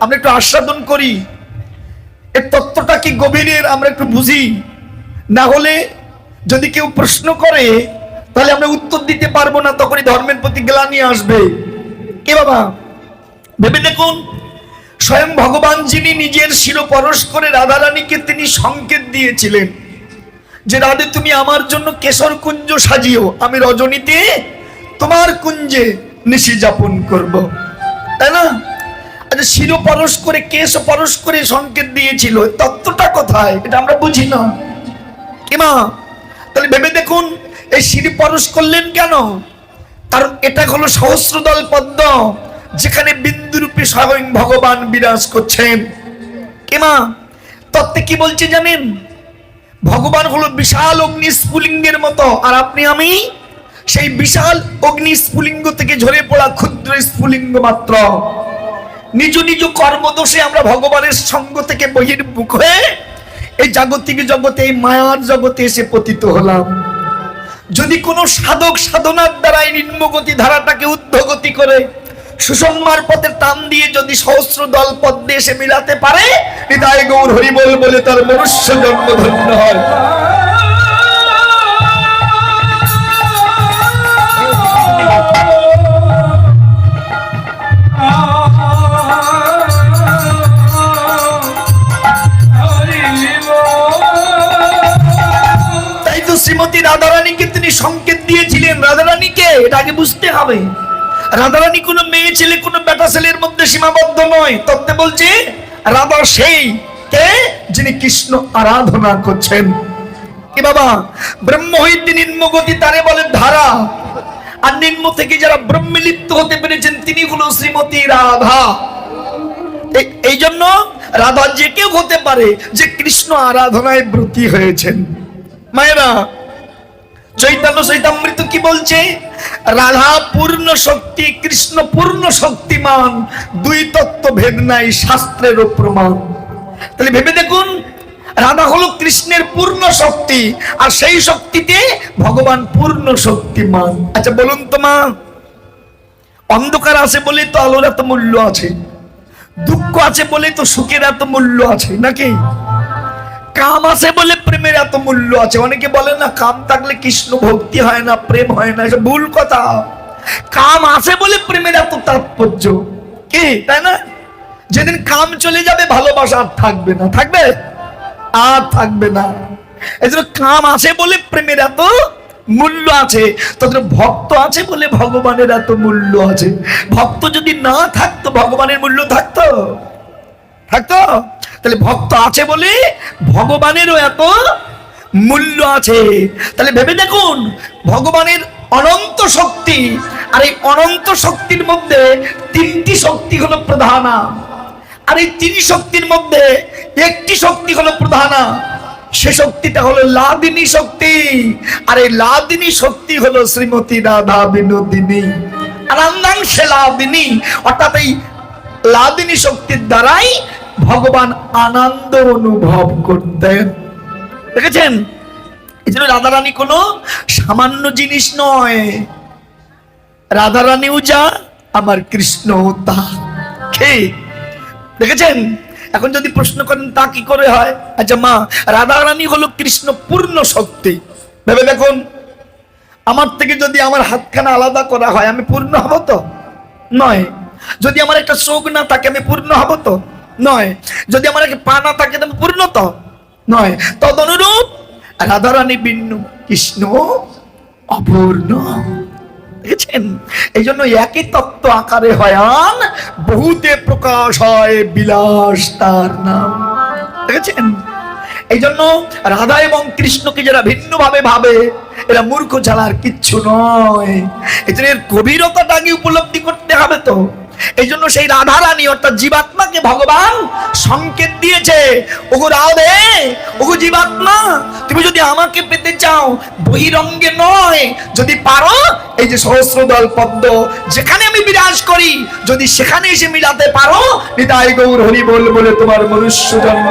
আমরা একটু আস্বাদন করি। এর তত্ত্বটা কি গভীরের? আমরা একটু বুঝি। না হলে যদি কেউ প্রশ্ন করে, তাহলে আমরা উত্তর দিতে পারব না, তখনই ধর্মের প্রতি গ্লানি আসবে। কে বাবা? ভেবে দেখুন, স্বয়ং ভগবান যিনি নিজের শিরপরশ করে রাধারানীকে তিনি সংকেত দিয়েছিলেন যে, রাধে, তুমি আমার জন্য কেশর কুঞ্জ সাজিও। আমি রজনীতে তোমার কুঞ্জে নিশি যাপন করব। তাই না? আচ্ছা শির পরশ করে, কেশ পরশ করে সংকেত দিয়েছিল। তত্ত্বটা কোথায়? এটা আমরা বুঝি না। কিমা তাহলে ভেবে দেখুন, এই সিঁড়ি পরশ করলেন কেন? কারণ এটা হলো সহস্রদল পদ্ম, যেখানে বিন্দুরূপে স্বয়ং ভগবান বিরাজ করছেন। কিমা তত্ত্বে কি বলছে জানেন? ভগবান হলো বিশাল অগ্নি স্ফুলিঙ্গের মতো, আর আপনি আমি সেই বিশাল অগ্নি স্ফুলিঙ্গ থেকে ঝরে পড়া ক্ষুদ্র স্ফুলিঙ্গ মাত্র। নিজ নিজ কর্মদোষে আমরা ভগবানের সঙ্গ থেকে বহির্মুখ হয়ে এই জাগতিক জগতে, এই মায়ার জগতে এসে পতিত হলাম। যদি কোনো সাধক সাধনার দ্বারা এই নিম্নগতি ধারাটাকে উদ্ধগতি করে সুষমার পথে টান দিয়ে যদি সহস্র দল পদ্মে এসে মিলাতে পারে, হৃদয় গৌর হরিবল বলে তার মনুষ্য জন্ম ধন্য হয়। শ্রীমতী রাধারানীকে তিনি সংকেত দিয়েছিলেন। রাধারানীকে, এটা আগে বুঝতে হবে। রাধারানী কোনো মেয়ে ছেলে, কোনো বেটা ছেলের মধ্যে সীমাবদ্ধ নয়। তত্ত্বে বলছে, রাধা সেই কে যিনি কৃষ্ণ আরাধনা করছেন। কি বাবা, ব্রহ্ম হইতে নিম্ন গতি তারে বলে ধারা। আর নিম্ন থেকে যারা ব্রহ্মে লিপ্ত হতে পেরেছেন, তিনি হলো শ্রীমতী রাধা। এই জন্য রাধা যে কেউ হতে পারে, যে কৃষ্ণ আরাধনায় ব্রতী হয়েছেন। মায়েরা চৈতন্য চৈতামৃত কি বলছে? রাধা পূর্ণ শক্তি, কৃষ্ণ পূর্ণ শক্তিমান, দুই তত্ত্ব ভেদ নাই, শাস্ত্রেরও প্রমাণ। তাহলে ভেবে দেখুন, রাধা হলো কৃষ্ণের পূর্ণ শক্তি, আর সেই শক্তিতে ভগবান পূর্ণ শক্তিমান। আচ্ছা বলুন তো মা, অন্ধকার আছে বলে তো আলোর এত মূল্য আছে, দুঃখ আছে বলে তো সুখের এত মূল্য আছে, নাকি? কাম আছে বলে প্রেমের এত মূল্য আছে? অনেকে বলে না, কাম থাকলে কৃষ্ণ ভক্তি হয় না, প্রেম হয় না এটা ভুল কথা। কাম আছে বলে প্রেমের এত তাৎপর্য। কি, তাই না? যেদিন কাম চলে যাবে, ভালোবাসা আর থাকবে না। থাকবে? আর থাকবে না। এই জন্য কাম আছে বলে প্রেমের এত মূল্য আছে তাদের ভক্ত আছে বলে ভগবানের এত মূল্য আছে। ভক্ত যদি না থাকতো, ভগবানের মূল্য থাকতো থাকতো? তাহলে ভক্ত আছে বলে ভগবানেরও এত মূল্য আছে। তাহলে ভেবে দেখুন, ভগবানের অনন্ত শক্তি, আর এই অনন্ত শক্তির মধ্যে তিনটি শক্তি হলো প্রধানা। আর এই তিন শক্তির মধ্যে একটি শক্তি হলো প্রধানা। সে শক্তিটা হলো লাদিনী শক্তি। আর এই লাদিনী শক্তি হলো শ্রীমতী রাধা বিনোদিনী। আনন্দাংশে লাদিনী, অর্থাৎ এই লাদিনী শক্তির দ্বারাই ভগবান আনন্দ অনুভব করতেন দেখেছেন? এই জন্য রাধারানী কোনো সামান্য জিনিস নয়। রাধারানীও যা, আমার কৃষ্ণ তা। কে? দেখেছেন? এখন যদি প্রশ্ন করেন, তা কি করে হয়? আচ্ছা মা, রাধারানী হলো কৃষ্ণ পূর্ণ শক্তি। ভেবে দেখুন। আমার থেকে যদি আমার হাতখানা আলাদা করা হয়, আমি পূর্ণ হব তো? নয়। যদি আমার একটা চোখ না থাকে, আমি পূর্ণ হব তো? নয়। যদি আমার একটা পা না থাকে তো আমি পূর্ণ তো নয়। তদনুরূপ রাধারানী বিন্ন কৃষ্ণ অপূর্ণ। এই জন্য একই তত্ত্ব আকারে হয়ান বহুতে প্রকাশ হয় বিলাস তার নাম। দেখেছেন? এই জন্য রাধা এবং কৃষ্ণকে যারা ভিন্ন ভাবে ভাবে এরা মূর্খ ছাড়া কিচ্ছু নয়। এই জন্য এর গভীরতাটা আগে উপলব্ধি করতে হবে তো। এই জন্য সেই রাধা রানী অর্থাৎ জীবাত্মাকে ভগবান সংকেত দিয়েছে ওগো রাধে, ওগো জীবাত্মা, তুমি যদি আমাকে পেতে চাও, বহিরঙ্গে নয়, যদি পারো, এই যে সহস্রদল পদ্ম, যেখানে আমি বিরাজ করি, যদি সেখানে এসে মিলাতে পারো হৃদয় গৌর হরি বল বলে তোমার মনুষ্য জন্ম।